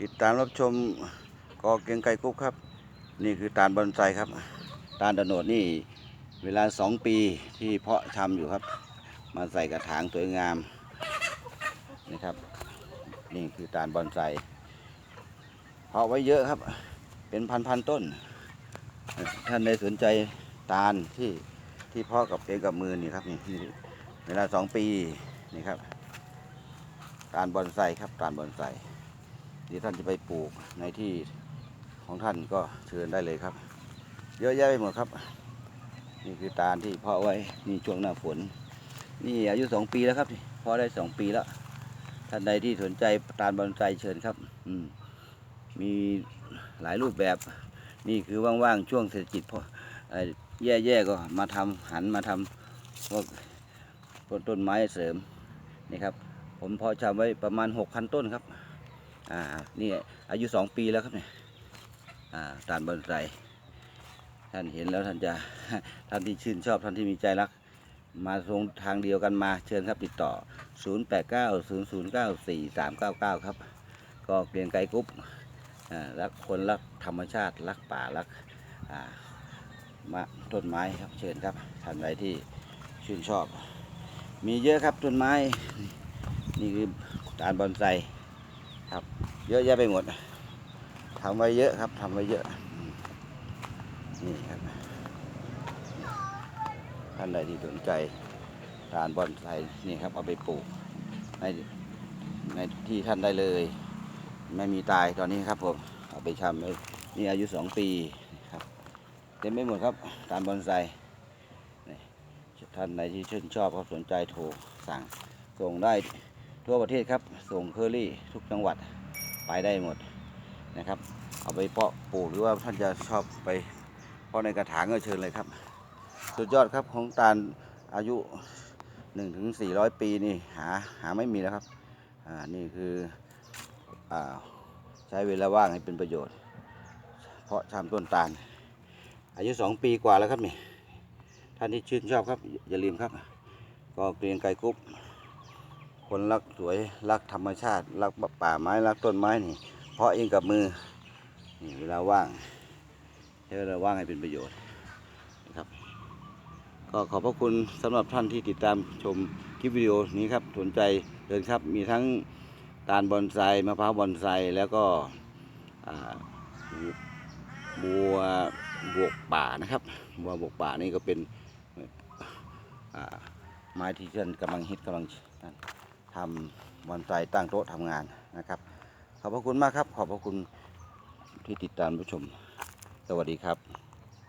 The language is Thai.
ติดตามรับชมกอเกียงไกรกุ๊กครับ นี่คือตาลบอนไซครับ ตาลตะโนดนี่เวลาสองปีที่เพาะชำอยู่ครับ มาใส่กระถางสวยงามนี่ครับ นี่คือตาลบอนไซเพาะไว้เยอะครับ เป็นพันๆต้น ท่านใดสนใจตาลที่ที่เพาะกับเองกับมือนี่ครับนี่นี่เวลาสองปีนี่ครับตาลบอนไซครับตาลบอนไซ ที่ท่านจะไปปลูกในที่ของท่านก็เชิญได้เลยครับ เยอะแยะไปหมดครับ นี่คือตาลที่เพาะไว้นี่ช่วงหน้าฝน นี่อายุสองปีแล้วครับเพาะได้สองปีแล้ว ท่านใดที่สนใจตาลบอนไซเชิญครับ อืมมีหลายรูปแบบ นี่คือว่างๆช่วงเศรษฐกิจพอเอ่แย่ๆก็มาทำหันมาทำพวกต้นไม้เสริมนี่ครับ ผมเพอชำไว้ประมาณ6,000ต้นครับ อ่านี่อายุ2ปีแล้วครับเนี่ยอ่าตาลบอนไซท่านเห็นแล้วท่านจะท่านที่ชื่นชอบท่านที่มีใจรัก มาทรงทางเดียวกันมาเชิญครับติดต่อ 0890094399 ครับ ก็เกรียงไกรกรุ๊ปอ่ารักคนรักธรรมชาติรักป่ารักอ่ามาต้นไม้ครับเชิญครับท่านใดที่ชื่นชอบ มีเยอะครับต้นไม้ นี่คือตาลบอนไซ เยอะแยะไปหมดทำไว้เยอะครับทำไว้เยอะนี่ครับท่านใดที่สนใจตาลบอนไซนี่ครับเอาไปปลูกในในที่ท่านได้เลย ไม่มีตายตอนนี้ครับผมเอาไปชำเลยนี่อายุสองปีครับเต็มไปหมดครับตาลบอนไซท่านใดที่ชื่นชอบครับสนใจโทรสั่งส่งได้ทั่วประเทศครับ ส่งเคอรี่ทุกจังหวัด ไปได้หมดนะครับ เอาไปเพาะปลูกหรือว่าท่านจะชอบไปเพาะในกระถางก็เชิญเลยครับ สุดยอดครับของตาลอายุ1ถึง400 ปีนี่หาหาไม่มีแล้วครับอ่านี่คืออ่าใช้เวลาว่างให้เป็นประโยชน์ เพาะชำต้นตาล อายุ 2 ปีกว่าแล้วครับนี่ท่านที่ชื่นชอบครับอย่าลืมครับ ก็เกรียงไกรกรุ๊ป คนรักสวยรักธรรมชาติ รักป่าไม้รักต้นไม้นี่เพราะเองกับมือนี่เวลาว่างใช้เวลาว่างให้เป็นประโยชน์นะครับ ก็ขอบพระคุณสำหรับท่านที่ติดตามชมคลิปวิดีโอนี้ครับสนใจเดินครับมีทั้งตาลบอนไซมะพร้าวบอนไซแล้วก็บัวบวกป่านะครับบัวบวกป่านี่ก็เป็นไม้ที่ท่านกำลังฮิตกำลัง ทำบอนไซตั้งโต๊ะทำงานนะครับ ขอบพระคุณมากครับ ขอบพระคุณที่ติดตามผู้ชม สวัสดีครับ